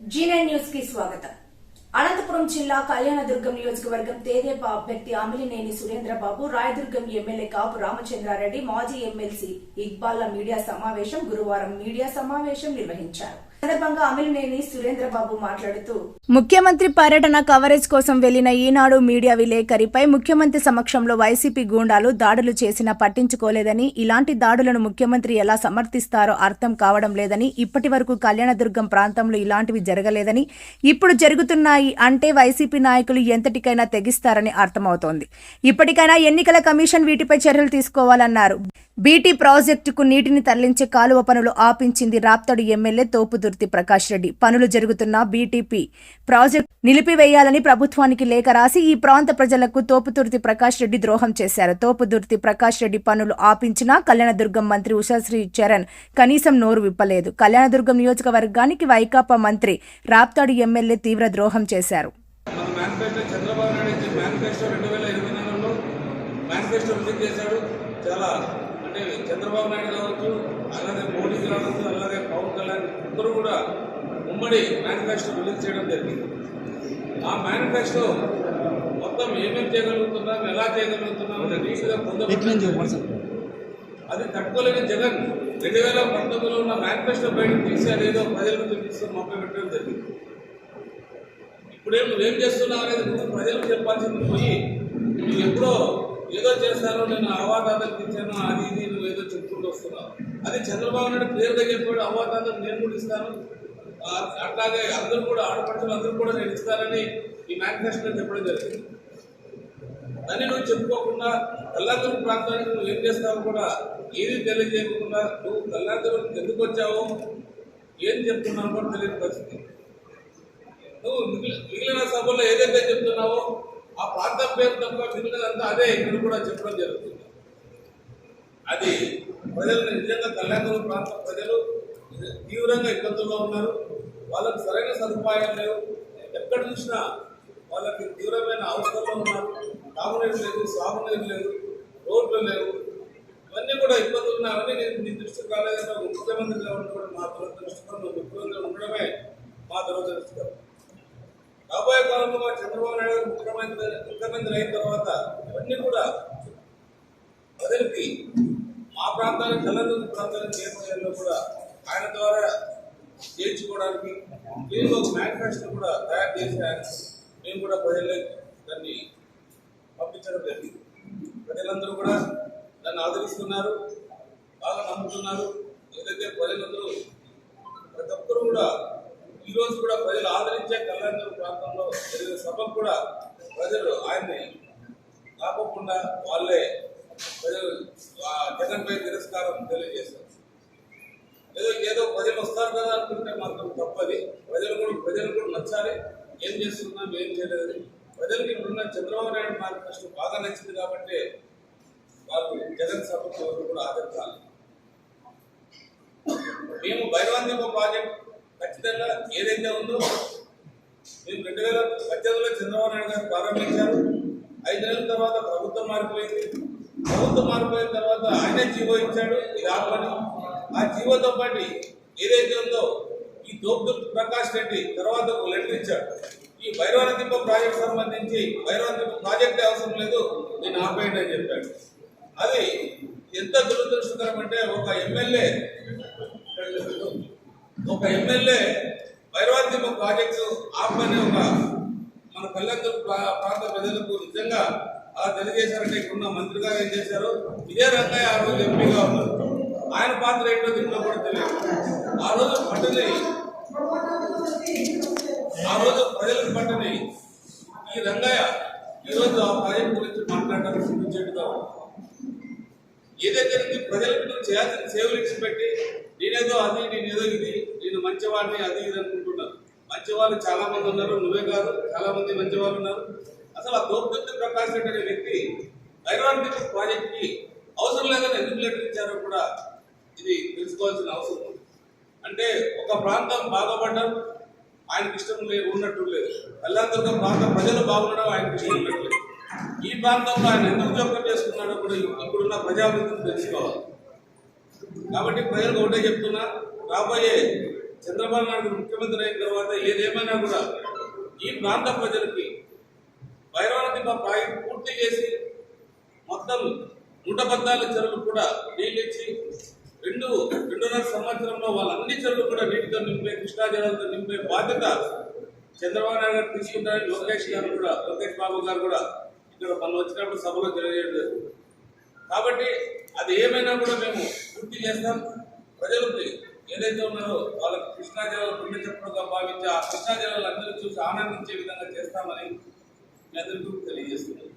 Z9 న్యూస్కి స్వాగతం. అనంతపురం జిల్లా కళ్యాణదుర్గం నియోజకవర్గం తేదేపా అభ్యర్థి అమిలినేని సురేంద్రబాబు రాయదుర్గం ఎమ్మెల్యే కాపు రామచంద్రారెడ్డి మాజీ ఎమ్మెల్సీ ఇక్బాల్ల మీడియా సమావేశం గురువారం మీడియా సమావేశం నిర్వహించారు. సందర్భంగా సురేంద్రబాబు మాట్లాడుతూ ముఖ్యమంత్రి పర్యటన కవరేజ్ కోసం వెళ్ళిన ఈనాడు మీడియా విలేకరిపై ముఖ్యమంత్రి సమక్షంలో వైసీపీ గూండాలు దాడులు చేసినా పట్టించుకోలేదని ఇలాంటి దాడులను ముఖ్యమంత్రి ఎలా సమర్థిస్తారో అర్థం కావడం లేదని ఇప్పటి వరకు కళ్యాణదుర్గం ప్రాంతంలో ఇలాంటివి జరగలేదని ఇప్పుడు జరుగుతున్నాయి అంటే వైసీపీ నాయకులు ఎంతటికైనా తెగిస్తారని అర్థమవుతోంది. ఇప్పటికైనా ఎన్నికల కమిషన్ వీటిపై చర్యలు తీసుకోవాలన్నారు. బీటీ ప్రాజెక్టుకు నీటిని తరలించే కాలువ పనులు ఆపించింది రాప్తాడు ఎమ్మెల్యే తోపుదుర్తి ప్రకాష్ రెడ్డి. పనులు జరుగుతున్న బీటీపీ ప్రాజెక్టు నిలిపివేయాలని ప్రభుత్వానికి లేఖ రాసి ఈ ప్రాంత ప్రజలకు తోపుదుర్తి ప్రకాష్ రెడ్డి ద్రోహం చేశారు. తోపుదుర్తి ప్రకాష్ రెడ్డి పనులు ఆపించినా కళ్యాణదుర్గం మంత్రి ఉషాశ్రీ చరణ్ కనీసం నోరు విప్పలేదు. కళ్యాణదుర్గం నియోజకవర్గానికి వైకాపా మంత్రి రాప్తాడు ఎమ్మెల్యే తీవ్ర ద్రోహం చేశారు. మేనిఫెస్టో రెండు వేల ఇరవై మేనిఫెస్టో రిలీజ్ చేశాడు. చాలా అంటే చంద్రబాబు నాయుడు కావచ్చు అలాగే మోడీ కావచ్చు అలాగే పవన్ కళ్యాణ్ ఇద్దరు కూడా ఉమ్మడి మేనిఫెస్టో రిలీజ్ చేయడం జరిగింది. ఆ మేనిఫెస్టో మొత్తం ఏమేమి చేయగలుగుతున్నాం ఎలా చేయగలుగుతున్నాం నీట్గా పొందబడుతుంది అది తట్టుకోలేని జగన్ రెండు వేల పంతొమ్మిదిలో ఉన్న మేనిఫెస్టో బయటకు తీసి అదేదో ప్రజలకు చూపిస్తూ మొక్క పెట్టడం జరిగింది. ఇప్పుడేం నువ్వేం చేస్తున్నావు అనేది ప్రజలకు చెప్పాల్సింది పోయి నువ్వు ఎప్పుడో ఏదో చేశాను నేను అవాతాతలకు ఇచ్చాను అది ఇది నువ్వు ఏదో చెప్పుకుంటూ వస్తున్నావు. అది చంద్రబాబు నాయుడు దగ్గర చెప్పాడు అవాతాతలు నేను కూడా ఇస్తాను. అట్లాగే అందరూ కూడా ఆడపడుతున్న అందరూ కూడా నేను ఇస్తానని ఈ మేనిఫెస్టోలో చెప్పడం జరిగింది. అని నువ్వు చెప్పుకోకుండా కల్లాంతరం ప్రాంతానికి నువ్వు ఏం చేస్తావు కూడా ఏది తెలియజేయకుండా నువ్వు కల్లాంతరం ఎందుకు వచ్చావు ఏం చెప్తున్నావు కూడా తెలియని పరిస్థితి. నువ్వు మిగిలిన సభల్లో ఏదైతే చెప్తున్నావో ఆ ప్రాంతం పేరు తప్ప మిగిలినదంతా అదే ఇక్కడ కూడా చెప్పడం జరుగుతుంది. అది ప్రజలు నిజంగా కళ్యాణ ప్రాంత ప్రజలు తీవ్రంగా ఇబ్బందుల్లో ఉన్నారు. వాళ్ళకి సరైన సదుపాయాలు లేవు. ఎక్కడ చూసినా వాళ్ళకి తీవ్రమైన అవసరంలో ఉన్నారు. తాగునీరు లేదు సాగునీరు లేదు రోడ్లు లేవు. ఇవన్నీ కూడా ఇబ్బందులు ఉన్నాయి నేను మీ దృష్టికి రాలేదని ఒక ముఖ్యమంత్రిగా ఉండడం మా దురదృష్టకరం ముఖ్యమంత్రి ఉండడమే మా దురదృష్టకరం రాబోయే కాలంలో చంద్రబాబు నాయుడు గారు ముఖ్యమంత్రి ముఖ్యమంత్రి అయిన తర్వాత ఇవన్నీ కూడా వదిలిపి. మా ప్రాంతానికి తెలంగాణ ప్రాంతానికి చేరుకునేలో కూడా ఆయన ద్వారా చేర్చుకోవడానికి నేను ఒక మేనిఫెస్టో కూడా తయారు చేసి మేము కూడా ప్రజలకు దాన్ని పంపించడం జరిగింది. ప్రజలందరూ కూడా దాన్ని ఆదరిస్తున్నారు బాగా నమ్ముతున్నారు. ఏదైతే ప్రజలందరూ ప్రతి ఒక్కరు కూడా ఈ రోజు కూడా ప్రజలు ఆదరి జరిగిన సభకు కూడా ప్రజలు ఆయన్ని ఆపకుండా వాళ్ళే ప్రజలు ఆ జగన్పై తిరస్కారం తెలియజేశారు. ఏదో ఏదో ప్రజలు వస్తారు కదా అనుకుంటే మాత్రం తప్పది. ప్రజలు కూడా ప్రజలు కూడా నచ్చాలి. ఏం చేస్తున్నాం ఏం చేయలేదని. ప్రజలకి ఇప్పుడున్న చంద్రబాబు నాయుడు మేనిఫెస్టో బాగా నచ్చింది కాబట్టి వాళ్ళు జగన్ సభకు ఎవరు కూడా ఆదరించాలి మేము భైరవంతిప ప్రాజెక్ట్ ఖచ్చితంగా ఏదైతే ఉందో మేము రెండు వేల పద్దెనిమిదిలో చంద్రబాబు నాయుడు గారు ప్రారంభించారు. ఐదు నెలల తర్వాత ప్రభుత్వం మారిపోయింది. ప్రభుత్వం మారిపోయిన తర్వాత ఆయనే జీవో ఇచ్చాడు. ఇది ఆపని ఆ జీవోతో పాటు ఏదైతే ఉందో ఈ దోపుడు ప్రకాష్ రెడ్డి తర్వాత ఒక లెటర్ ఇచ్చాడు. ఈ భైరవనదీప ప్రాజెక్ట్ సంబంధించి భైరవనదీప ప్రాజెక్ట్ అవసరం లేదు. నేను ఆపేయండి అని చెప్పాడు. అది ఎంత దురదృష్టకరం అంటే ఒక ఎమ్మెల్యే ఒక ఎమ్మెల్యే భైరవాదీప ప్రాజెక్టు ఆపని ఒక మన ప్రాంత ప్రజలకు నిజంగా అలా తెలియజేశారంటే ఇక్కడున్న మంత్రి గారు ఏం చేశారు? ఇదే రంగయ్య ఆ రోజు ఎంపీగా ఉన్నారు. ఆయన పాత్ర ఏంటో దీంట్లో కూడా తెలియదు. ఆ రోజు పట్టుని ఆ రోజు ప్రజలకు పట్టుని ఈ రంగయ్య ఈరోజు ఆ ప్రాజెక్ట్ గురించి మాట్లాడడానికి సిగ్గుచేటుగా ఉంది. ఏదైతే ఉంది ప్రజలకు నువ్వు చేయాల్సిన సేవలు ఇచ్చి పెట్టి నేనేదో అది నేనేదో ఇది నేను మంచివాడిని అది ఇది అనుకుంటున్నాను. మంచివాళ్ళు చాలా మంది ఉన్నారు. నువ్వే కాదు చాలా మంది మంచివాళ్ళు ఉన్నారు. అసలు ఆ దోపుదత్తి ప్రకాష్ రెడ్డి అనే వ్యక్తి ఐరానిక్ ప్రాజెక్ట్కి అవసరం లేదని ఎందుకు లెటర్ ఇచ్చారో కూడా ఇది తెలుసుకోవాల్సిన అవసరం ఉంది. అంటే ఒక ప్రాంతం బాగుపడడం ఆయనకి ఇష్టం లేదు ఉన్నట్టు లేదు. కళ్యాణదుర్గం ప్రాంత ప్రజలు బాగుండడం ఆయనకి ఇష్టం ఉన్నట్టు లేదు. ఈ ప్రాంతంలో ఆయన ఎందుకు జోక్యం చేసుకున్నాడో కూడా ఇప్పుడున్న ప్రజాభివృద్ధిని తెలుసుకోవాలి. కాబట్టి ప్రజలకు ఒకటే చెప్తున్నా రాబోయే చంద్రబాబు నాయుడు ముఖ్యమంత్రి అయిన తర్వాత ఏదేమైనా కూడా ఈ ప్రాంత ప్రజలకి భైరవనది ప్రాజెక్ట్ పూర్తి చేసి మొత్తం నూట పద్నాలుగు చెరువులు కూడా నీళ్ళిచ్చి రెండు రెండున్నర సంవత్సరంలో వాళ్ళ అన్ని చెరువులు కూడా నీటితో నింపే కృష్ణా జలాలతో నింపే బాధ్యత చంద్రబాబు నాయుడు గారు తీసుకుంటారని లోకేష్ గారు కూడా లోకేష్ బాబు గారు కూడా ఇక్కడ మనం వచ్చినప్పుడు సభలో తెలియజేయడం కాబట్టి అది ఏమైనా కూడా మేము పూర్తి చేస్తాం. ప్రజలకు ఏదైతే ఉన్నారో వాళ్ళకి కృష్ణా జలాలు పుణ్యచక్రంగా భావించి ఆ కృష్ణా జిల్లాలో అందరూ చూసి ఆనందించే విధంగా చేస్తామని మీ అందరికీ తెలియజేస్తున్నాం